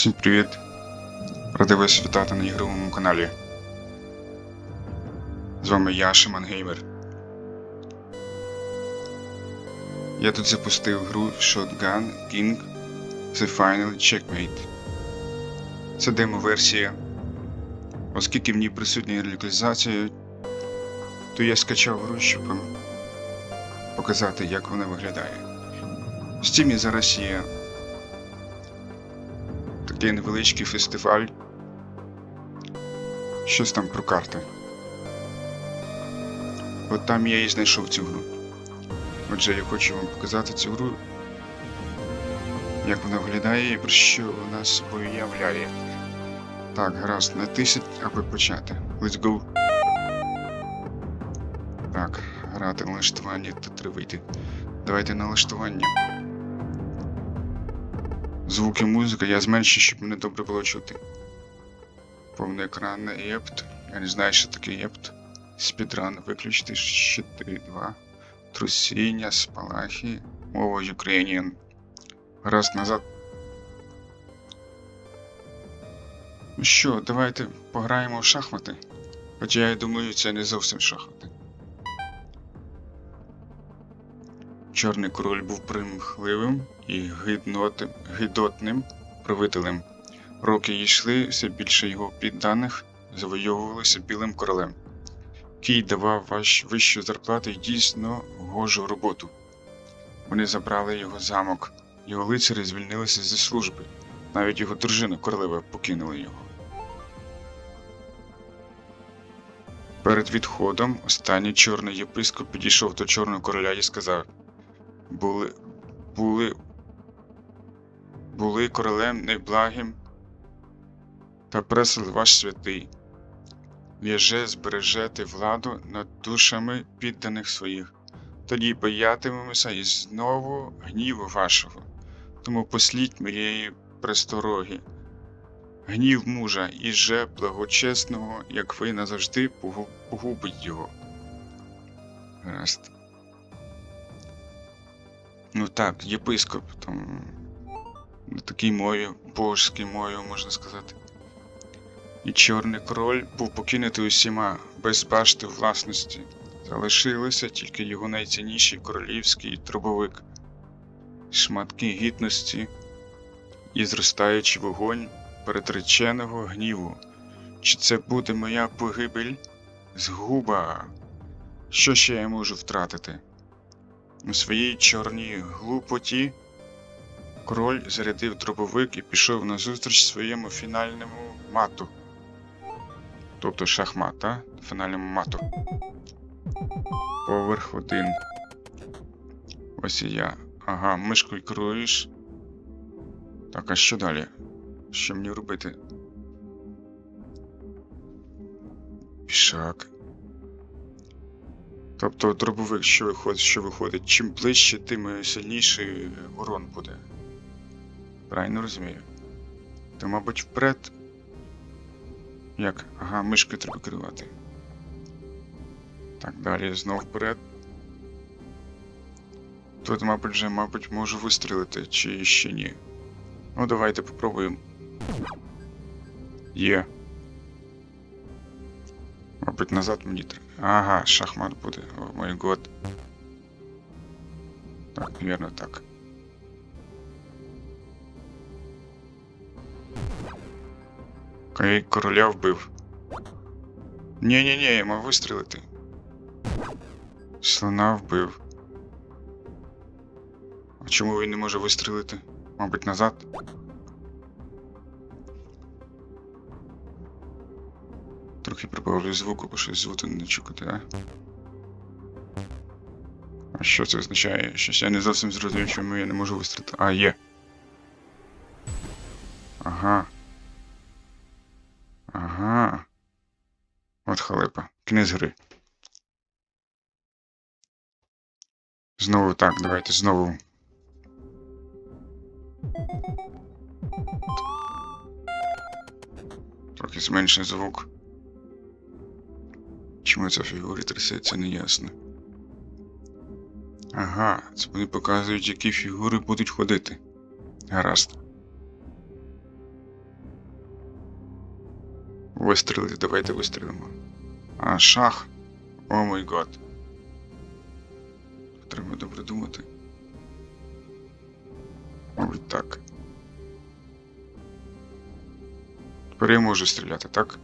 Всім привіт! Радий вас вітати на ігровому каналі. З вами я, Шиман Геймер. Я тут запустив гру Shotgun King The Final Checkmate. Це демо-версія. Оскільки в ній присутня локалізація, то я скачав гру, щоб показати, як вона виглядає. В Steam зараз є такий невеличкий фестиваль. Щось там про карти. От там я і знайшов цю гру. Отже, я хочу вам показати цю гру, як вона виглядає і про що вона собою являє. Так, гаразд, натисніть, аби почати. Let's go. Так, грати налаштування, тут треба вийти. Давайте налаштування. Звуки музики я зменшу, щоб мене добре було чути. Повний екран єпт. Я не знаю, що таке єпт. Спідран виключити 4, 2. Трусіння, спалахи. Мова Ukrainian. Раз назад. Ну що, давайте пограємо в шахмати. Хоча я думаю, це не зовсім шахмати. Чорний король був примхливим і гидотним правителем. Роки йшли, все більше його підданих завойовувалися білим королем. Кій давав вищу зарплату і дійсно гожу роботу. Вони забрали його замок, його лицарі звільнилися зі служби. Навіть його дружина королева покинула його. Перед відходом останній чорний єпископ підійшов до чорного короля і сказав: були, були, були королем неблагим та пресел ваш святий. В'яже збережете владу над душами підданих своїх. Тоді боятимемося і знову гніву вашого. Тому посліть моєї престороги. Гнів мужа і же благочесного, як ви назавжди погубить його. Гаразд. Ну так, єпископ, там на такій мові, божській мові, можна сказати. І чорний король був покинутий усіма без башти власності. Залишилися тільки його найцінніший королівський дробовик, шматки гідності і зростаючий вогонь перетреченого гніву. Чи це буде моя погибель? Згуба. Що ще я можу втратити? У своїй чорній глупоті король зарядив дробовик і пішов назустріч своєму фінальному мату. Тобто шахмат, та? Фінальному мату. Поверх один. Ось і я. Ага, мишкою керуєш. Так, а що далі? Що мені робити? Пішак. Тобто дробовик, що виходить, що виходить, чим ближче, тим сильніший урон буде. Правильно розумію. То, мабуть, вперед. Як? Ага, мишкою треба керувати. Так, далі знов вперед. Тут, мабуть, вже, мабуть, можу вистрілити, чи ще ні. Ну, давайте попробуємо. Є. Мабуть, назад мені треба. Ага, шахмат буде. О май год. Так, вірно так. Короля вбив. Ні-ні-ні, я мав вистрілити. Слона вбив. А чому він не може вистрілити? Мабуть, назад? Трохи прибавлю звуку, бо щось звуку не чукати, а? А що це означає? Щось я не зовсім зрозумів, чому я не можу вистрілити. А, є. Ага. Ага. От халепа. Кінець гри. Знову так, давайте знову. Трохи зменший звук. Чому ця фігура трясеться, не ясно. Ага, це вони показують, які фігури будуть ходити. Гаразд. Вистрілити, давайте вистрілимо. А, шах. О май гад. Треба добре думати. Мабуть, так. Тепер я можу стріляти, так?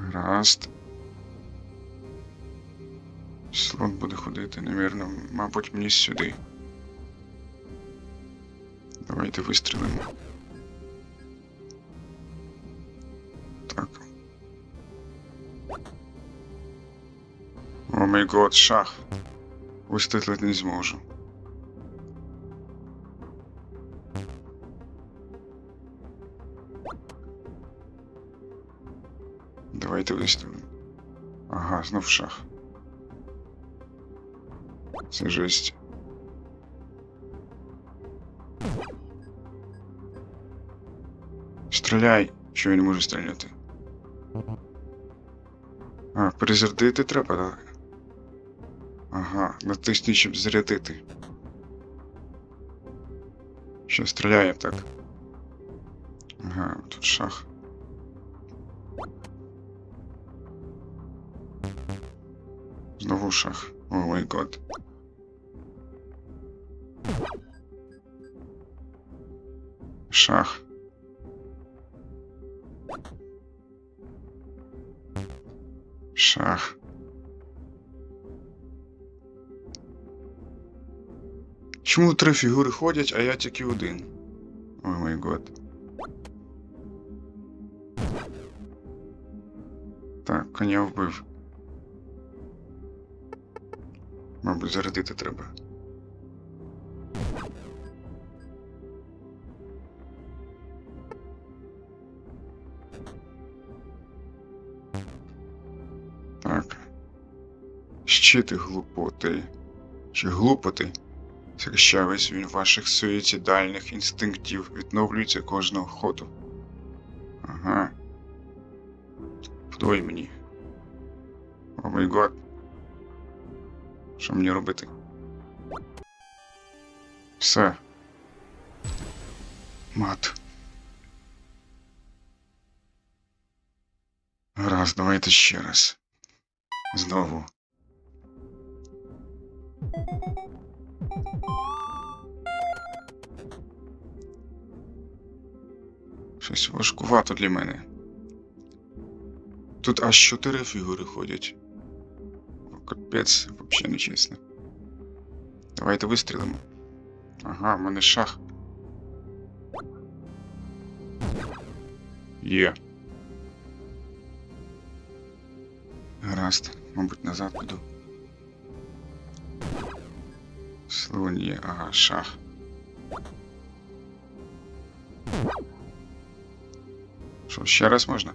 Гаразд. Слон буде ходити, навірно, мабуть, мені сюди. Давайте вистрілимо. Так. О май год, шах. Вистрілити не зможу. Давайте. Ага, знов шах. Це жесть. Стріляй, що не можу стріляти. А, перезарядити треба, так? Ага, натисни, щоб зарядити. Що стріляє так. Ага, тут шах. Знову шах. О май гад. Шах. Шах. Чому три фігури ходять, а я тільки один? О май гад. Так, коня вбив. Мабуть, зарядити треба. Так. Щити глупоти. Чи глупоти? Захищавець він ваших суїцидальних інстинктів відновлюється кожного ходу. Ага. Вдвоє мені. О май гад. Що мені робити? Все. Мат. Гаразд, давайте ще раз. Знову. Щось важкувато для мене. Тут аж чотири фігури ходять. О, Капець, взагалі не чесно. Давайте вистрілимо. Ага, в мене шах. Є. Гаразд, мабуть, назад піду. Слон є, ага, шах. Що, ще раз можна?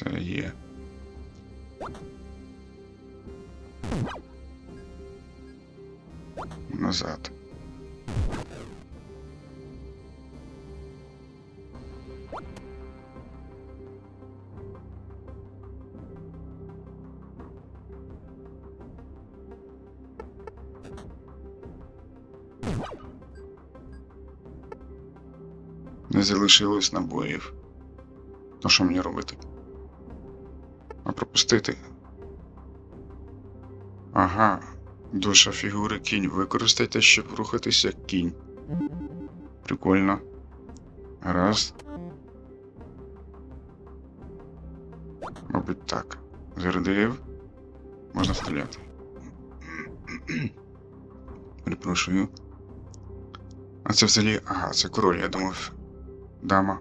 Все є. Назад. Не залишилось набоїв. То що мені робити? Пропустити? Ага. Душа фігури кінь. Використайте, щоб рухатися як кінь. Прикольно. Раз. Мабуть, так. Зарядив. Можна стріляти. Перепрошую. А це взагалі. Ага, це король, я думав. Дама.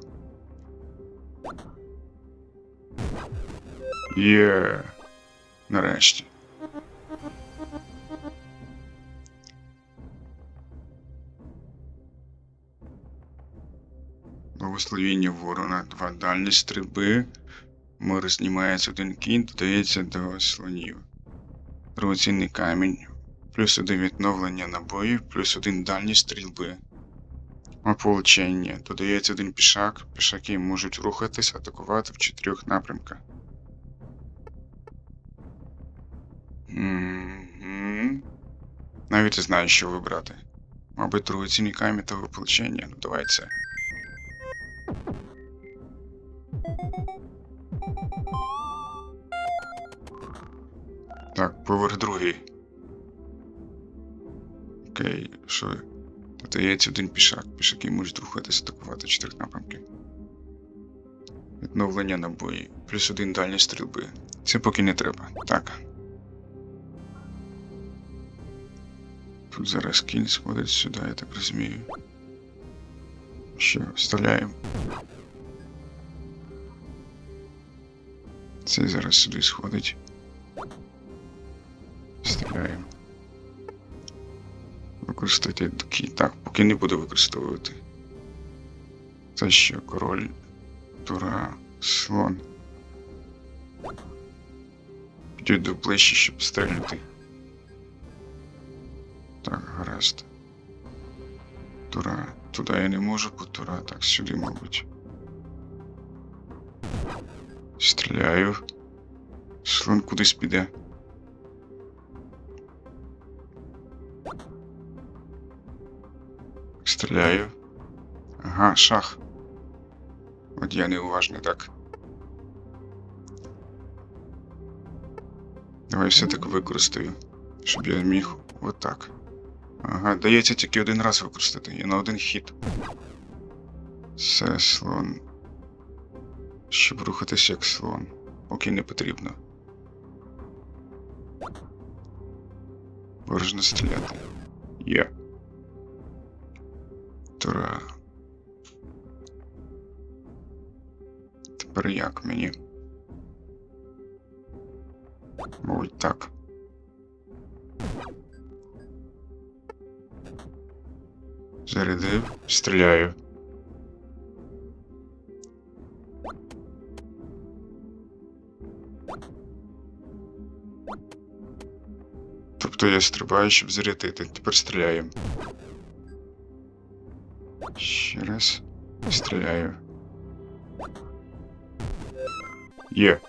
Є. Нарешті. Благословіння ворона. Два дальні стрільби. Мир знімається один кінь, додається до слонів. Дорогоцінний камінь. Плюс один відновлення набоїв, плюс один дальні стрільби. Ополчення. Додається один пішак. Пішаки можуть рухатись, атакувати в чотирьох напрямках. Угу. Навіть і знаю, що вибрати. Мабуть, труїцінні камінь та виплачення, Ну давайте. Так, поверх другий. Окей, що? Тобто є один пішак. Пішаки можуть рухатися атакувати чотири напрямки. Відновлення набої. Плюс один дальність стрільби. Це поки не треба. Так. Тут зараз кінь сходить сюди, я так розумію. Що, вставляємо. Цей зараз сюди сходить. Вставляємо. Використати такий. Так, поки не буду використовувати. Це що, король, тура, слон. Підійду ближче, щоб стрельнути. Так, гаразд. Тура. Туди я не можу, бо тура. Так, сюди, мабуть. Стріляю. Слон кудись піде. Стріляю. Ага, шах. От я неуважний, так. Давай все-таки використаю, щоб я міг отак. Ага, дається тільки один раз використати, і на один хід. Все, слон. Щоб рухатися як слон. Поки не потрібно. Можна стріляти. Є. Тура. Тепер як мені? Мабуть, так. Зарядив, стріляю. Тобто я стрибаю, щоб зарядити. Тепер стріляємо. Ще раз. Стріляю. Є.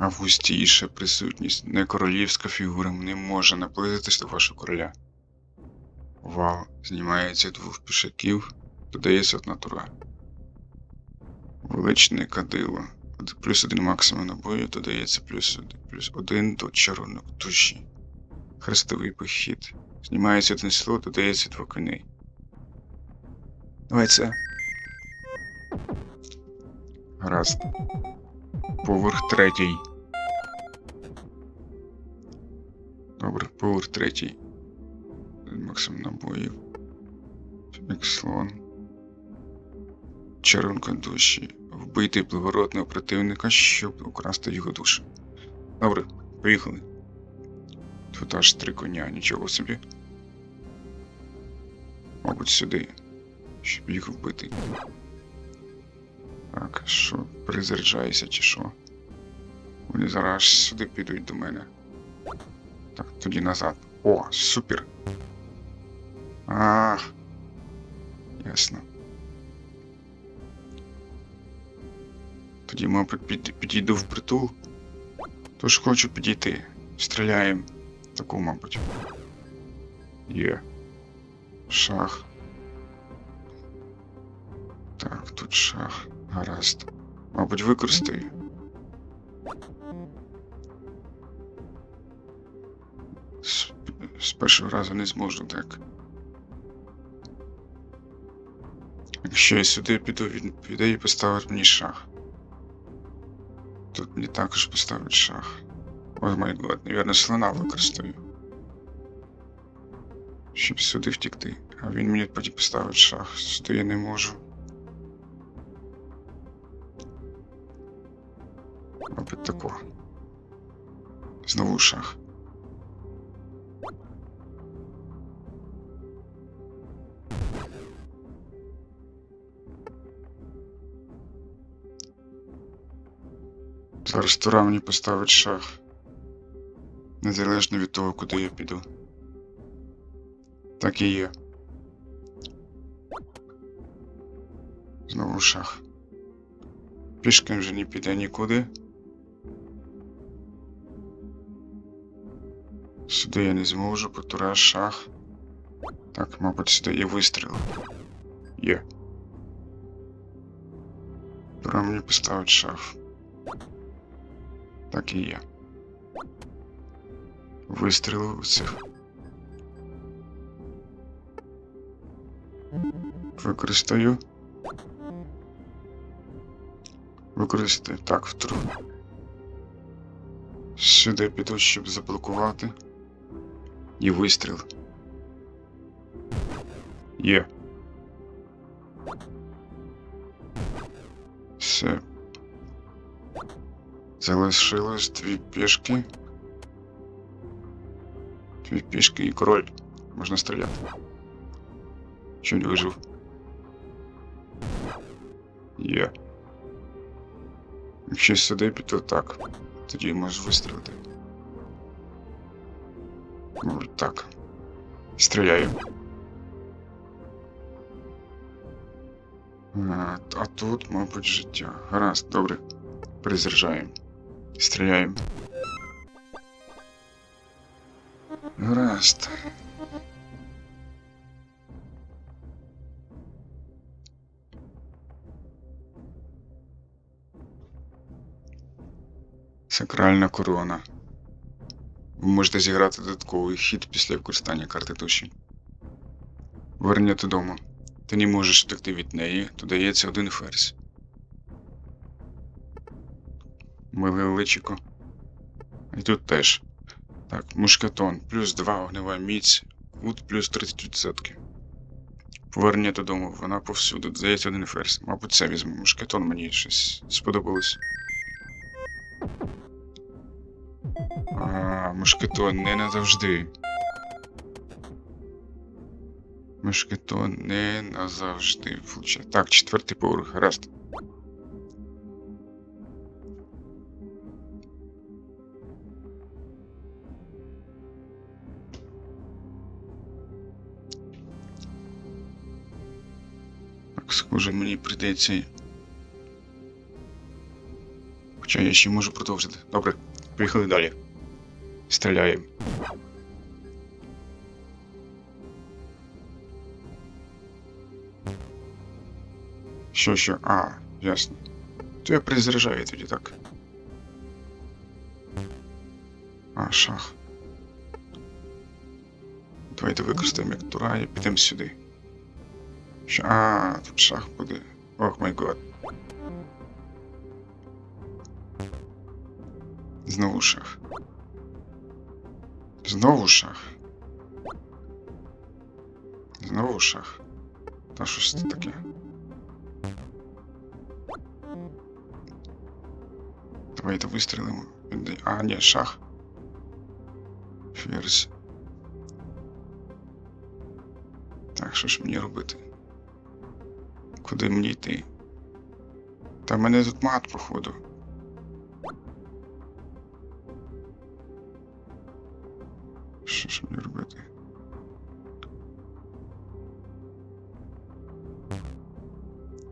Августіша присутність. Не королівська фігура не може наблизитись до вашого короля. Вал. Знімається двох пішаків. Додається одна тура. Величне кадило. Плюс один максимум набою додається плюс один, плюс один до чарунок душі. Хрестовий похід. Знімається один слот, додається два коней. Давай це. Гаразд. Поверх третій. Добре, поверх третій. Максимум набоїв. Як слон. Чарунка душі. Вбити благородного противника, щоб украсти його душу. Добре, поїхали. Тут аж три коня, нічого собі. Мабуть, сюди, щоб їх вбити. Так, що, перезаряджаєшся чи що? Вони зараз сюди підуть до мене. Так, тоді назад. О, супер. А, ясно. Тоді, мабуть, під, підійду в притул. Тож хочу підійти. Стріляємо. Таку, мабуть. Є. Шах. Так, тут шах. Гаразд. Мабуть, використаю. З, з першого разу не зможу так. Якщо я сюди піду, він піде і поставить мені шах. Тут мені також поставить шах. О май год, навірно, слона використаю. Щоб сюди втікти. А він мені потім поставить шах. Сюди я не можу. Мабуть, тако. Знову шах. Зараз Тура мені поставить шах. Незалежно від того, куди я піду. Так і є. Знову шах. Пішки вже не піде нікуди. Сюди я не зможу, бо Тура шах. Так, мабуть, сюди є вистріл. Є. Пора мені поставить шах. Так і є. Вистрілив у цих. Використаю. Використаю. Так, втру. Сюди піду, щоб заблокувати. І вистріл. Є. Все. Залишилось дві пішки. Дві пішки і король. Можна стріляти. Не вижив. Є. Якщо сюди піти, так. Тоді можеш вистрілити. Може так. Стріляю. А, а тут, мабуть, життя. Гаразд, добре. Перезаряджаємо. Стріляємо. Гаразд. Сакральна корона. Ви можете зіграти додатковий хід після використання карти душі. Вернення додому. Ти не можеш втекти від неї, додається один ферзь. Миле личико. І тут теж. Так, мушкетон, плюс 2 огнева міць, кут плюс 30%. Повернення додому, вона повсюду, додається один ферзь. Мабуть, це візьму. Мушкетон мені щось сподобалось. А, мушкетон не назавжди. Мушкетон не назавжди. Так, четвертий поверх, гаразд. Так, мені прийдеться. Хоча я ще можу продовжити. Добре, поїхали далі. Стріляємо. Що, що? А, ясно. То я перезаряджаю тоді так. А, шах. Давайте використаємо як тура і підемо сюди. Що? А, тут шах буде. Ох май год. Знову шах. Знову шах. Знову шах. Та що ж це таке? Давайте вистрілимо. А, ні, шах. Ферзь. Так, що ж мені робити? Куди мені йти? Та мене тут мат, походу. Що ж мені робити?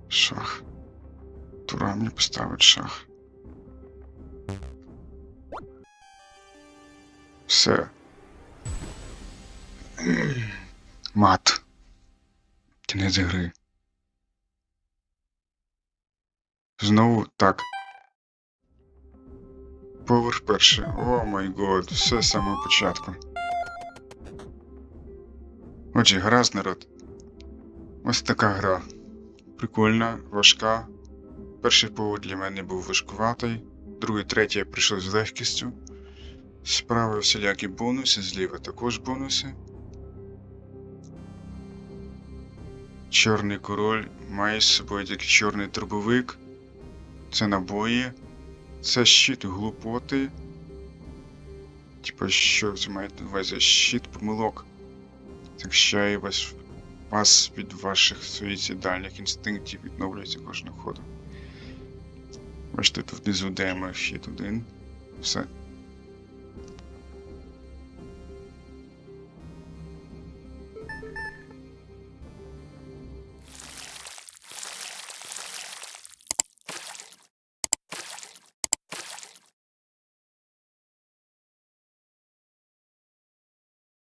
Шах. Тура мені поставить шах. Все. Мат. Кінець гри. Знову так. Поверх перший. О май год, все з самого початку. Отже, гаразд, народ. Ось така гра. Прикольна, важка. Перший повод для мене був важкуватий, другий, третій прийшов з легкістю. Справа всілякі бонуси, зліва також бонуси. Чорний король має з собою тільки чорний дробовик. Це набої. Це щит глупоти. Типа, що це маєте на увазі? Щит помилок. Захищає вас, вас від ваших суїцидальних інстинктів відновлюється кожного ходу. Бачите, тут внизу щит один. Все.